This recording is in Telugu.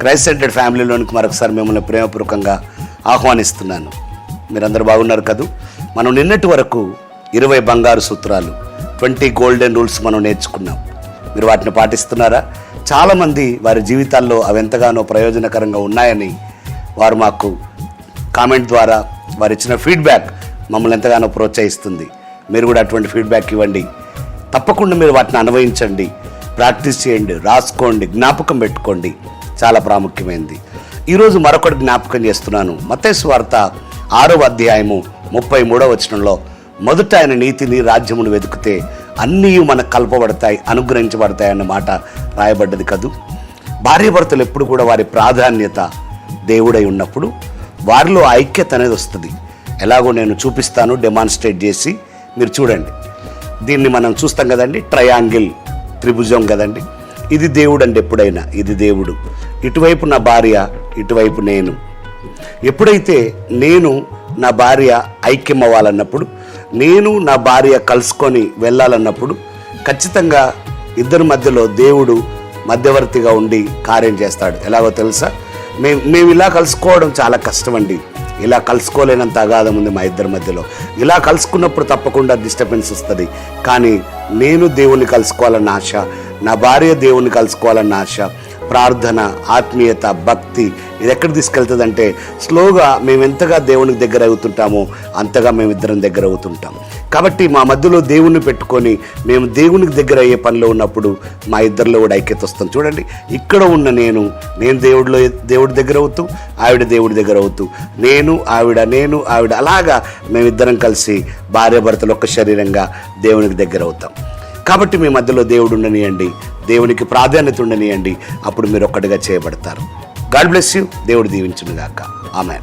క్రైస్ట్ సెంటెడ్ ఫ్యామిలీలోనికి మరొకసారి మిమ్మల్ని ప్రేమపూర్వకంగా ఆహ్వానిస్తున్నాను. మీరందరూ బాగున్నారు కదూ? మనం నిన్నటి వరకు ఇరవై బంగారు సూత్రాలు ట్వంటీ గోల్డెన్ రూల్స్ మనం నేర్చుకున్నాం. మీరు వాటిని పాటిస్తున్నారా? చాలామంది వారి జీవితాల్లో అవి ఎంతగానో ప్రయోజనకరంగా ఉన్నాయని వారు మాకు కామెంట్ ద్వారా వారు ఇచ్చిన ఫీడ్బ్యాక్ మమ్మల్ని ఎంతగానో ప్రోత్సహిస్తుంది. మీరు కూడా అటువంటి ఫీడ్బ్యాక్ ఇవ్వండి. తప్పకుండా మీరు వాటిని అన్వయించండి. ప్రాక్టీస్ చేయండి రాసుకోండి జ్ఞాపకం పెట్టుకోండి. చాలా ప్రాముఖ్యమైనది ఈరోజు మరొకటి జ్ఞాపకం చేస్తున్నాను. మతేసు వార్త ఆరవ అధ్యాయము ముప్పై మూడవ వచనంలో మొదట ఆయన నీతిని రాజ్యమును వెతికితే అన్నీ మనకు కలపబడతాయి అనుగ్రహించబడతాయి అన్న మాట రాయబడ్డది కదూ? భార్యాభర్తలు ఎప్పుడు కూడా వారి ప్రాధాన్యత దేవుడై ఉన్నప్పుడు వారిలో ఐక్యత అనేది వస్తుంది. ఎలాగో నేను చూపిస్తాను డెమాన్స్ట్రేట్ చేసి మీరు చూడండి. దీన్ని మనం చూస్తాం కదండి ట్రయాంగిల్ త్రిభుజం కదండి. ఇది దేవుడు అండి ఎప్పుడైనా ఇది దేవుడు. ఇటువైపు నా భార్య ఇటువైపు నేను. ఎప్పుడైతే నేను నా భార్య ఐక్యం అవ్వాలన్నప్పుడు నేను నా భార్య కలుసుకొని వెళ్ళాలన్నప్పుడు ఖచ్చితంగా ఇద్దరి మధ్యలో దేవుడు మధ్యవర్తిగా ఉండి కార్యం చేస్తాడు. ఎలాగో తెలుసా? మేము మేము ఇలా కలుసుకోవడం చాలా కష్టం అండి ఇలా కలుసుకోలేనంత అగాధం ఉంది మా ఇద్దరి మధ్యలో. ఇలా కలుసుకున్నప్పుడు తప్పకుండా డిస్టర్బెన్స్ వస్తుంది. కానీ నేను దేవుణ్ణి కలుసుకోవాలన్న ఆశ నా భార్య దేవుణ్ణి కలుసుకోవాలన్న ఆశ ప్రార్థన ఆత్మీయత భక్తి ఇది ఎక్కడ తీసుకెళ్తుందంటే స్లోగా మేము ఎంతగా దేవునికి దగ్గర అవుతుంటామో అంతగా మేమిద్దరం దగ్గర అవుతుంటాం. కాబట్టి మా మధ్యలో దేవుణ్ణి పెట్టుకొని మేము దేవునికి దగ్గర అయ్యే పనిలో ఉన్నప్పుడు మా ఇద్దరిలో కూడా ఐక్యత వస్తాం చూడండి ఇక్కడ ఉన్న నేను నేను దేవుడిలో దేవుడి దగ్గర అవుతూ ఆవిడ దేవుడి దగ్గర అవుతూ నేను ఆవిడ నేను ఆవిడ అలాగా మేమిద్దరం కలిసి భార్యాభర్తలు ఒక్క శరీరంగా దేవునికి దగ్గర అవుతాం. కాబట్టి మీ మధ్యలో దేవుడు ఉండనియండి. దేవునికి ప్రాధాన్యత ఉండనియండి. అప్పుడు మీరు ఒక్కటిగా చేయబడతారు. God bless you. దేవుడు దీవించునుగాక. ఆమె